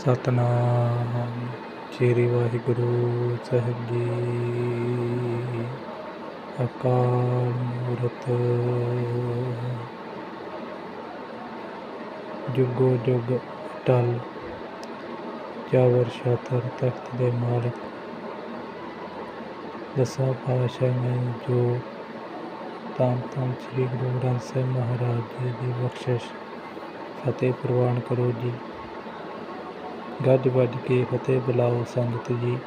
ਸਤਨਾਮ। ਸ੍ਰੀ ਵਾਹਿਗੁਰੂ ਸਾਹਿਬ ਜੀ। ਅਕਾਲ ਮੂਰਤ। ਜੁਗੋ ਜੁਗ ਟਲ ਜਾਵਰ ਸ਼ਾਤਰ ਤਖਤ ਦੇ ਮਾਲਕ। ਦਸਾਂ ਪਾਤਸ਼ਾਹਾਂ ਜੋ ਤਾਂ ਤਾਂ ਸ੍ਰੀ ਗੁਰੂ ਗ੍ਰੰਥ ਸਾਹਿਬ ਮਹਾਰਾਜ ਜੀ ਦੀ ਬਖਸ਼ਿਸ਼ ਫਤਿਹ ਪ੍ਰਵਾਨ ਕਰੋ ਜੀ। ਗੱਜ ਵੱਜ ਕੇ ਫਤਿਹ ਬੁਲਾਓ ਸੰਗਤ ਜੀ।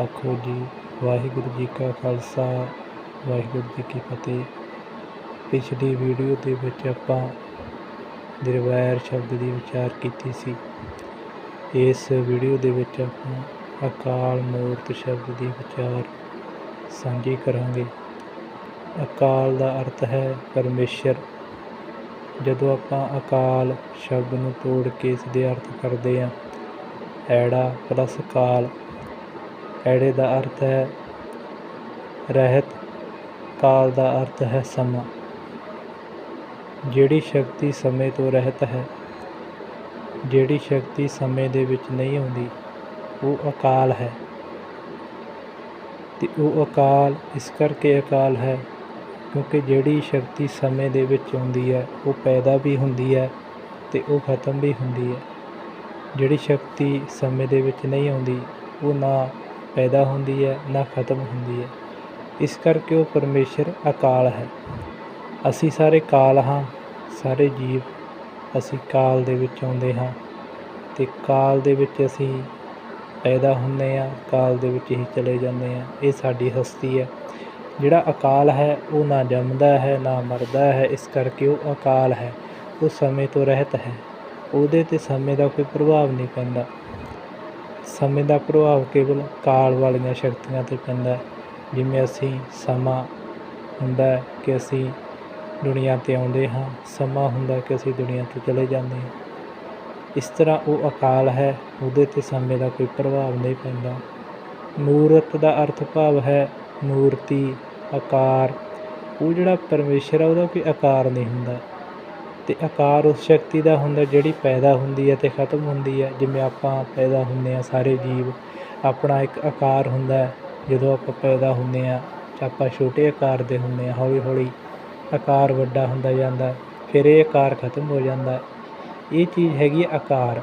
ਆਖੋ ਜੀ, ਵਾਹਿਗੁਰੂ ਜੀ ਕਾ ਖਾਲਸਾ, ਵਾਹਿਗੁਰੂ ਜੀ ਕੀ ਫਤਿਹ। ਪਿਛਲੀ ਵੀਡੀਓ ਦੇ ਵਿੱਚ ਆਪਾਂ ਨਿਰਵੈਰ ਸ਼ਬਦ ਦੀ ਵਿਚਾਰ ਕੀਤੀ ਸੀ। ਇਸ ਵੀਡੀਓ ਦੇ ਵਿੱਚ ਆਪਾਂ ਅਕਾਲ ਮੂਰਤ ਸ਼ਬਦ ਦੀ ਵਿਚਾਰ ਸਾਂਝੀ ਕਰਾਂਗੇ। ਅਕਾਲ ਦਾ ਅਰਥ ਹੈ ਪਰਮੇਸ਼ਰ। ਜਦੋਂ ਆਪਾਂ ਅਕਾਲ ਸ਼ਬਦ ਨੂੰ ਤੋੜ ਕੇ ਇਸ ਦੇ ਅਰਥ ਕਰਦੇ ਹਾਂ ਐੜਾ ਪਲੱਸ ਕਾਲ। ਐੜੇ ਦਾ ਅਰਥ ਹੈ, ਰਹਿਤ ਕਾਲ ਦਾ ਅਰਥ ਹੈ ਸਮਾਂ। ਜਿਹੜੀ ਸ਼ਕਤੀ ਸਮੇਂ ਤੋਂ ਰਹਿਤ ਹੈ, ਜਿਹੜੀ ਸ਼ਕਤੀ ਸਮੇਂ ਦੇ ਵਿੱਚ ਨਹੀਂ ਆਉਂਦੀ ਉਹ ਅਕਾਲ ਹੈ। ਤੇ ਉਹ ਅਕਾਲ ਇਸ ਕਰਕੇ ਅਕਾਲ ਹੈ, ਕਿਉਂਕਿ ਜਿਹੜੀ ਸ਼ਕਤੀ ਸਮੇਂ ਦੇ ਵਿੱਚ ਆਉਂਦੀ ਹੈ, ਉਹ ਪੈਦਾ ਵੀ ਹੁੰਦੀ ਹੈ ਤੇ ਉਹ ਖਤਮ ਵੀ ਹੁੰਦੀ ਹੈ। ਜਿਹੜੀ ਸ਼ਕਤੀ ਸਮੇਂ ਦੇ ਵਿੱਚ ਨਹੀਂ ਆਉਂਦੀ, ਉਹ ਨਾ ਪੈਦਾ ਹੁੰਦੀ ਹੈ, ਨਾ ਖਤਮ ਹੁੰਦੀ ਹੈ। ਇਸ ਕਰਕੇ ਉਹ ਪਰਮੇਸ਼ਰ ਅਕਾਲ ਹੈ। ਅਸੀਂ ਸਾਰੇ ਕਾਲ ਹਾਂ, ਸਾਰੇ ਜੀਵ ਅਸੀਂ ਕਾਲ ਦੇ ਵਿੱਚ ਆਉਂਦੇ ਹਾਂ ਤੇ ਕਾਲ ਦੇ ਵਿੱਚ ਅਸੀਂ ਪੈਦਾ ਹੁੰਦੇ ਹਾਂ, ਕਾਲ ਦੇ ਵਿੱਚ ਹੀ ਚਲੇ ਜਾਂਦੇ ਹਾਂ। ਇਹ ਸਾਡੀ ਹਸਤੀ ਹੈ। ਜਿਹੜਾ ਅਕਾਲ ਹੈ, ਉਹ ਨਾ ਜੰਮਦਾ ਹੈ, ਨਾ ਮਰਦਾ ਹੈ, ਇਸ ਕਰਕੇ ਉਹ ਅਕਾਲ ਹੈ। ਉਹ ਸਮੇਂ ਤੋਂ ਰਹਿਤ ਹੈ। ਉਹਦੇ 'ਤੇ ਸਮੇਂ ਦਾ ਕੋਈ ਪ੍ਰਭਾਵ ਨਹੀਂ ਪੈਂਦਾ। ਸਮੇਂ ਦਾ ਪ੍ਰਭਾਵ ਕੇਵਲ ਕਾਲ ਵਾਲੀਆਂ ਸ਼ਕਤੀਆਂ 'ਤੇ ਪੈਂਦਾ ਜਿਵੇਂ ਅਸੀਂ ਸਮਾਂ ਹੁੰਦਾ ਕਿ ਅਸੀਂ ਦੁਨੀਆ 'ਤੇ ਆਉਂਦੇ ਹਾਂ, ਸਮਾਂ ਹੁੰਦਾ ਕਿ ਅਸੀਂ ਦੁਨੀਆ ਤੋਂ ਚਲੇ ਜਾਂਦੇ ਹਾਂ। ਇਸ ਤਰ੍ਹਾਂ ਉਹ ਅਕਾਲ ਹੈ, ਉਹਦੇ 'ਤੇ ਸਮੇਂ ਦਾ ਕੋਈ ਪ੍ਰਭਾਵ ਨਹੀਂ ਪੈਂਦਾ। ਨੂਰਤ ਦਾ ਅਰਥ ਭਾਵ ਹੈ ਮੂਰਤੀ, ਆਕਾਰ। ਉਹ ਜਿਹੜਾ ਪਰਮੇਸ਼ਰ ਆ ਉਹਦਾ ਕੋਈ ਆਕਾਰ ਨਹੀਂ ਹੁੰਦਾ। ਅਤੇ ਆਕਾਰ ਉਸ ਸ਼ਕਤੀ ਦਾ ਹੁੰਦਾ ਜਿਹੜੀ ਪੈਦਾ ਹੁੰਦੀ ਹੈ ਅਤੇ ਖਤਮ ਹੁੰਦੀ ਹੈ। ਜਿਵੇਂ ਆਪਾਂ ਪੈਦਾ ਹੁੰਦੇ ਹਾਂ, ਸਾਰੇ ਜੀਵ ਆਪਣਾ ਇੱਕ ਆਕਾਰ ਹੁੰਦਾ ਜਦੋਂ ਆਪਾਂ ਪੈਦਾ ਹੁੰਦੇ ਹਾਂ, ਆਪਾਂ ਛੋਟੇ ਆਕਾਰ ਦੇ ਹੁੰਦੇ ਹਾਂ ਹੌਲੀ ਹੌਲੀ ਆਕਾਰ ਵੱਡਾ ਹੁੰਦਾ ਜਾਂਦਾ ਫਿਰ ਇਹ ਆਕਾਰ ਖਤਮ ਹੋ ਜਾਂਦਾ ਇਹ ਚੀਜ਼ ਹੈਗੀ ਆਕਾਰ।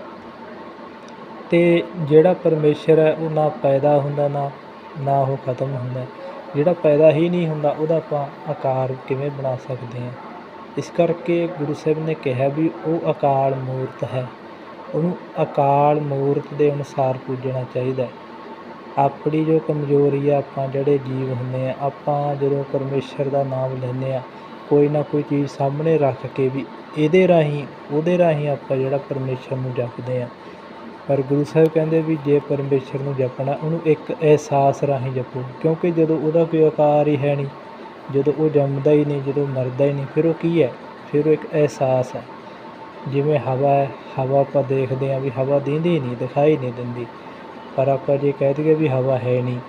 ਅਤੇ ਜਿਹੜਾ ਪਰਮੇਸ਼ਰ ਹੈ, ਉਹ ਨਾ ਪੈਦਾ ਹੁੰਦਾ, ਨਾ ਨਾ ਉਹ ਖਤਮ ਹੁੰਦਾ ਜਿਹੜਾ ਪੈਦਾ ਹੀ ਨਹੀਂ ਹੁੰਦਾ, ਉਹਦਾ ਆਪਾਂ ਆਕਾਰ ਕਿਵੇਂ ਬਣਾ ਸਕਦੇ ਹਾਂ? ਇਸ ਕਰਕੇ ਗੁਰੂ ਸਾਹਿਬ ਨੇ ਕਿਹਾ ਵੀ ਉਹ ਅਕਾਲ ਮੂਰਤ ਹੈ। ਉਹਨੂੰ ਅਕਾਲ ਮੂਰਤ ਦੇ ਅਨੁਸਾਰ ਪੂਜਣਾ ਚਾਹੀਦਾ ਆਪਣੀ ਜੋ ਕਮਜ਼ੋਰੀ ਆ, ਆਪਾਂ ਜਿਹੜੇ ਜੀਵ ਹੁੰਦੇ ਆ, ਆਪਾਂ ਜਦੋਂ ਪਰਮੇਸ਼ਰ ਦਾ ਨਾਮ ਲੈਂਦੇ ਆ, ਕੋਈ ਨਾ ਕੋਈ ਚੀਜ਼ ਸਾਹਮਣੇ ਰੱਖ ਕੇ ਵੀ ਇਹਦੇ ਰਾਹੀਂ, ਉਹਦੇ ਰਾਹੀਂ ਆਪਾਂ ਜਿਹੜਾ ਪਰਮੇਸ਼ਰ ਨੂੰ ਜਪਦੇ ਆ। ਪਰ ਗੁਰੂ ਸਾਹਿਬ ਕਹਿੰਦੇ ਵੀ ਜੇ ਪਰਮੇਸ਼ਰ ਨੂੰ ਜਪਣਾ, ਉਹਨੂੰ ਇੱਕ ਅਹਿਸਾਸ ਰਾਹੀਂ ਜਪੋ, ਕਿਉਂਕਿ ਜਦੋਂ ਉਹਦਾ ਕੋਈ ਆਕਾਰ ਹੀ ਹੈ ਨਹੀਂ ਜਦੋਂ ਉਹ ਜੰਮਦਾ ਹੀ ਨਹੀਂ, ਜਦੋਂ ਮਰਦਾ ਹੀ ਨਹੀਂ, ਫਿਰ ਉਹ ਕੀ ਹੈ? ਫਿਰ ਉਹ ਇੱਕ ਅਹਿਸਾਸ ਹੈ। ਜਿਵੇਂ ਹਵਾ ਹੈ, ਹਵਾ ਆਪਾਂ ਦੇਖਦੇ ਹਾਂ ਵੀ ਹਵਾ ਦਿੰਦੀ ਨਹੀਂ, ਦਿਖਾਈ ਨਹੀਂ ਦਿੰਦੀ। ਪਰ ਆਪਾਂ ਜੇ ਕਹਿ ਦਈਏ ਵੀ ਹਵਾ ਹੈ ਨਹੀਂ,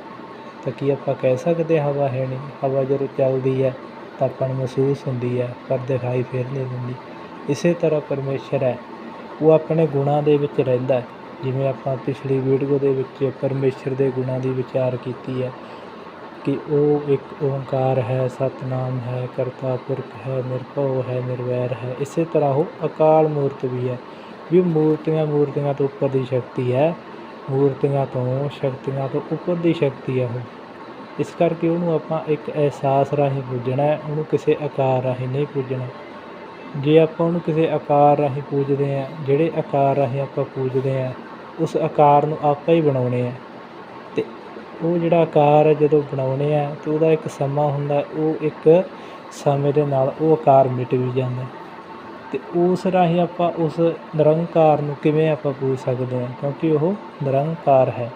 ਤਾਂ ਕੀ ਆਪਾਂ ਕਹਿ ਸਕਦੇ ਹਵਾ ਹੈ ਨਹੀਂ? ਹਵਾ ਜਦੋਂ ਚੱਲਦੀ ਹੈ, ਤਾਂ ਆਪਾਂ ਨੂੰ ਮਹਿਸੂਸ ਹੁੰਦੀ ਹੈ, ਪਰ ਦਿਖਾਈ ਫਿਰ ਨਹੀਂ ਦਿੰਦੀ। ਇਸੇ ਤਰ੍ਹਾਂ ਪਰਮੇਸ਼ਰ ਹੈ। ਉਹ ਆਪਣੇ ਗੁਣਾਂ ਦੇ ਵਿੱਚ ਰਹਿੰਦਾ ਜਿਵੇਂ ਆਪਾਂ ਪਿਛਲੀ ਵੀਡੀਓ ਦੇ ਵਿੱਚ ਪਰਮੇਸ਼ਰ ਦੇ ਗੁਣਾਂ ਦੀ ਵਿਚਾਰ ਕੀਤੀ ਹੈ। ਕਿ ਉਹ ਇੱਕ ਓੰਕਾਰ ਹੈ, ਸਤਨਾਮ ਹੈ, ਕਰਤਾ ਪੁਰਖ ਹੈ, ਨਿਰਭਉ ਹੈ, ਨਿਰਵੈਰ ਹੈ। ਇਸੇ ਤਰ੍ਹਾਂ ਉਹ ਅਕਾਲ ਮੂਰਤ ਵੀ ਹੈ। ਵੀ ਮੂਰਤੀਆਂ ਮੂਰਤੀਆਂ ਤੋਂ ਉੱਪਰ ਦੀ ਸ਼ਕਤੀ ਹੈ। ਮੂਰਤੀਆਂ ਤੋਂ ਸ਼ਕਤੀਆਂ ਤੋਂ ਉੱਪਰ ਦੀ ਸ਼ਕਤੀ ਹੈ ਉਹ। ਇਸ ਕਰਕੇ ਉਹਨੂੰ ਆਪਾਂ ਇੱਕ ਅਹਿਸਾਸ ਰਾਹੀਂ ਪੂਜਣਾ ਹੈ। ਉਹਨੂੰ ਕਿਸੇ ਆਕਾਰ ਰਾਹੀਂ ਨਹੀਂ ਪੂਜਣਾ। ਜੇ ਆਪਾਂ ਉਹਨੂੰ ਕਿਸੇ ਆਕਾਰ ਰਾਹੀਂ ਪੂਜਦੇ ਹਾਂ, ਜਿਹੜੇ ਆਕਾਰ ਰਾਹੀਂ ਆਪਾਂ ਪੂਜਦੇ ਹਾਂ, ਉਸ ਆਕਾਰ ਨੂੰ ਆਪਾਂ ਹੀ ਬਣਾਉਣੇ ਆ ਉਹ ਜਿਹੜਾ ਆਕਾਰ ਜਦੋਂ ਬਣਾਉਣੇ ਆ ਤਾਂ ਉਹਦਾ ਇੱਕ ਸਮਾਂ ਹੁੰਦਾ, ਉਹ ਇੱਕ ਸਮੇਂ ਦੇ ਨਾਲ ਉਹ ਆਕਾਰ ਮਿਟ ਵੀ ਜਾਂਦਾ। ਅਤੇ ਉਸ ਰਾਹੀਂ ਆਪਾਂ ਉਸ ਨਿਰੰਕਾਰ ਨੂੰ ਕਿਵੇਂ ਆਪਾਂ ਪੂਜ ਸਕਦੇ ਹਾਂ? ਕਿਉਂਕਿ ਉਹ ਨਿਰੰਕਾਰ ਹੈ।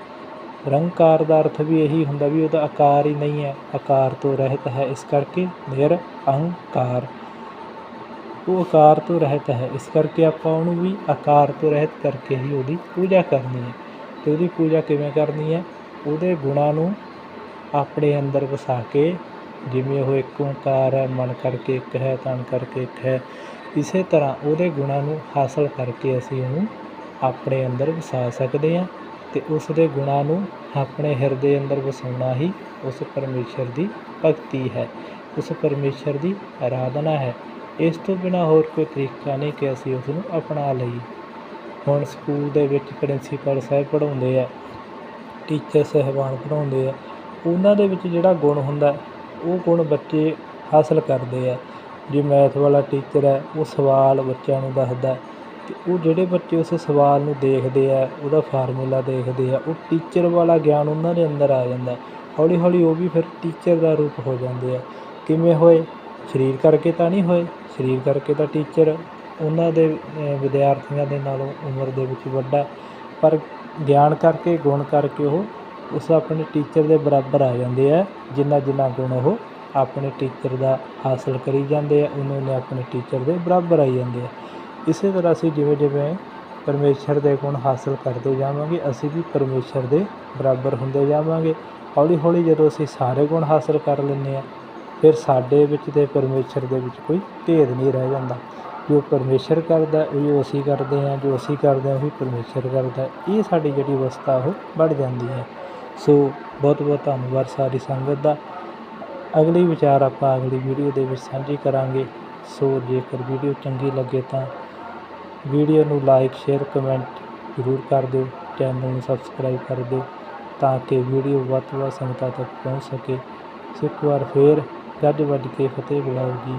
ਨਿਰੰਕਾਰ ਦਾ ਅਰਥ ਵੀ ਇਹੀ ਹੁੰਦਾ ਵੀ ਉਹਦਾ ਆਕਾਰ ਹੀ ਨਹੀਂ ਹੈ, ਆਕਾਰ ਤੋਂ ਰਹਿਤ ਹੈ, ਇਸ ਕਰਕੇ ਨਿਰ ਅਹੰਕਾਰ ਉਹ ਆਕਾਰ ਤੋਂ ਰਹਿਤ ਹੈ, ਇਸ ਕਰਕੇ ਆਪਾਂ ਉਹਨੂੰ ਵੀ ਆਕਾਰ ਤੋਂ ਰਹਿਤ ਕਰਕੇ ਹੀ ਉਹਦੀ ਪੂਜਾ ਕਰਨੀ ਹੈ। ਤੇ ਉਹਦੀ ਪੂਜਾ ਕਿਵੇਂ ਕਰਨੀ ਹੈ? ਉਹਦੇ ਗੁਣਾਂ ਨੂੰ ਆਪਣੇ ਅੰਦਰ ਵਸਾ ਕੇ, ਜਿਵੇਂ ਉਹ ਇੱਕ ਓਂਕਾਰ ਹੈ, ਮਨ ਕਰਕੇ ਇੱਕ ਹੈ, ਤਨ ਕਰਕੇ ਇੱਕ ਹੈ, ਇਸੇ ਤਰ੍ਹਾਂ ਉਹਦੇ ਗੁਣਾਂ ਨੂੰ ਹਾਸਲ ਕਰਕੇ ਅਸੀਂ ਉਹਨੂੰ ਆਪਣੇ ਅੰਦਰ ਵਸਾ ਸਕਦੇ ਹਾਂ ਅਤੇ ਉਸ ਦੇ ਗੁਣਾਂ ਨੂੰ ਆਪਣੇ ਹਿਰਦੇ ਅੰਦਰ ਵਸਾਉਣਾ ਹੀ ਉਸ ਪਰਮੇਸ਼ਰ ਦੀ ਭਗਤੀ ਹੈ, ਉਸ ਪਰਮੇਸ਼ਰ ਦੀ ਆਰਾਧਨਾ ਹੈ। ਇਸ ਤੋਂ ਬਿਨਾਂ ਹੋਰ ਕੋਈ ਤਰੀਕਾ ਨਹੀਂ ਕਿ ਅਸੀਂ ਉਸ ਨੂੰ ਅਪਣਾ ਲਈਏ। ਹੁਣ ਸਕੂਲ ਦੇ ਵਿੱਚ ਪ੍ਰਿੰਸੀਪਲ ਸਾਹਿਬ ਪੜ੍ਹਾਉਂਦੇ ਆ। ਟੀਚਰ ਸਾਹਿਬਾਨ ਪੜ੍ਹਾਉਂਦੇ ਆ, ਉਹਨਾਂ ਦੇ ਵਿੱਚ ਜਿਹੜਾ ਗੁਣ ਹੁੰਦਾ, ਉਹ ਗੁਣ ਬੱਚੇ ਹਾਸਲ ਕਰਦੇ ਆ। ਜੇ ਮੈਥ ਵਾਲਾ ਟੀਚਰ ਹੈ, ਉਹ ਸਵਾਲ ਬੱਚਿਆਂ ਨੂੰ ਦੱਸਦਾ ਅਤੇ ਉਹ ਜਿਹੜੇ ਬੱਚੇ ਉਸ ਸਵਾਲ ਨੂੰ ਦੇਖਦੇ ਆ, ਉਹਦਾ ਫਾਰਮੂਲਾ ਦੇਖਦੇ ਆ, ਉਹ ਟੀਚਰ ਵਾਲਾ ਗਿਆਨ ਉਹਨਾਂ ਦੇ ਅੰਦਰ ਆ ਜਾਂਦਾ। ਹੌਲੀ ਹੌਲੀ ਉਹ ਵੀ ਫਿਰ ਟੀਚਰ ਦਾ ਰੂਪ ਹੋ ਜਾਂਦੇ ਆ। ਕਿਵੇਂ ਹੋਏ? ਸਰੀਰ ਕਰਕੇ ਤਾਂ ਨਹੀਂ ਹੋਏ, ਸਰੀਰ ਕਰਕੇ ਤਾਂ ਟੀਚਰ ਉਹਨਾਂ ਦੇ ਵਿਦਿਆਰਥੀਆਂ ਦੇ ਨਾਲੋਂ ਉਮਰ ਦੇ ਵਿੱਚ ਵੱਡਾ, ਪਰ ਗਿਆਨ ਕਰਕੇ, ਗੁਣ ਕਰਕੇ ਉਹ ਉਸ ਆਪਣੇ ਟੀਚਰ ਦੇ ਬਰਾਬਰ ਆ ਜਾਂਦੇ ਹੈ ਜਿੰਨਾ ਜਿੰਨਾ ਗੁਣ ਉਹ ਆਪਣੇ ਟੀਚਰ ਦਾ ਹਾਸਲ ਕਰੀ ਜਾਂਦੇ ਆ, ਉਹਨੇ ਉਨੇ ਆਪਣੇ ਟੀਚਰ ਦੇ ਬਰਾਬਰ ਆਈ ਜਾਂਦੇ ਆ। ਇਸੇ ਤਰ੍ਹਾਂ ਅਸੀਂ ਜਿਵੇਂ ਜਿਵੇਂ ਪਰਮੇਸ਼ਰ ਦੇ ਗੁਣ ਹਾਸਲ ਕਰਦੇ ਜਾਵਾਂਗੇ, ਅਸੀਂ ਵੀ ਪਰਮੇਸ਼ਰ ਦੇ ਬਰਾਬਰ ਹੁੰਦੇ ਜਾਵਾਂਗੇ। ਹੌਲੀ ਹੌਲੀ ਜਦੋਂ ਅਸੀਂ ਸਾਰੇ ਗੁਣ ਹਾਸਲ ਕਰ ਲੈਂਦੇ ਆ, ਫਿਰ ਸਾਡੇ ਵਿੱਚ ਤੇ ਪਰਮੇਸ਼ਰ ਦੇ ਵਿੱਚ ਕੋਈ ਭੇਦ ਨਹੀਂ ਰਹਿ ਜਾਂਦਾ। ਜੋ ਪਰਮੇਸ਼ਰ ਕਰਦਾ ਉਹ ਅਸੀਂ ਕਰਦੇ ਹਾਂ, ਜੋ ਅਸੀਂ ਕਰਦੇ ਹਾਂ, ਉਹੀ ਪਰਮੇਸ਼ਰ ਕਰਦਾ ਇਹ ਸਾਡੀ ਜਿਹੜੀ ਅਵਸਥਾ, ਉਹ ਵੱਧ ਜਾਂਦੀ ਹੈ। ਸੋ ਬਹੁਤ ਬਹੁਤ ਧੰਨਵਾਦ ਸਾਰੀ ਸੰਗਤ ਦਾ। ਅਗਲੀ ਵਿਚਾਰ ਆਪਾਂ ਅਗਲੀ ਵੀਡੀਓ ਦੇ ਵਿੱਚ ਸਾਂਝੀ ਕਰਾਂਗੇ। ਸੋ ਜੇਕਰ ਵੀਡੀਓ ਚੰਗੀ ਲੱਗੇ ਤਾਂ ਵੀਡੀਓ ਨੂੰ ਲਾਈਕ, ਸ਼ੇਅਰ, ਕਮੈਂਟ ਜ਼ਰੂਰ ਕਰ ਦਿਓ। ਚੈਨਲ ਨੂੰ ਸਬਸਕ੍ਰਾਈਬ ਕਰ ਦਿਓ ਤਾਂ ਕਿ ਵੀਡੀਓ ਵੱਧ ਤੋਂ ਵੱਧ ਸੰਗਤਾਂ ਤੱਕ ਪਹੁੰਚ ਸਕੇ। ਸੋ ਇੱਕ ਵਾਰ ਫੇਰ ਗੱਜ ਵੱਜ ਕੇ ਫਤਿਹ ਬੁਲਾਓ ਜੀ।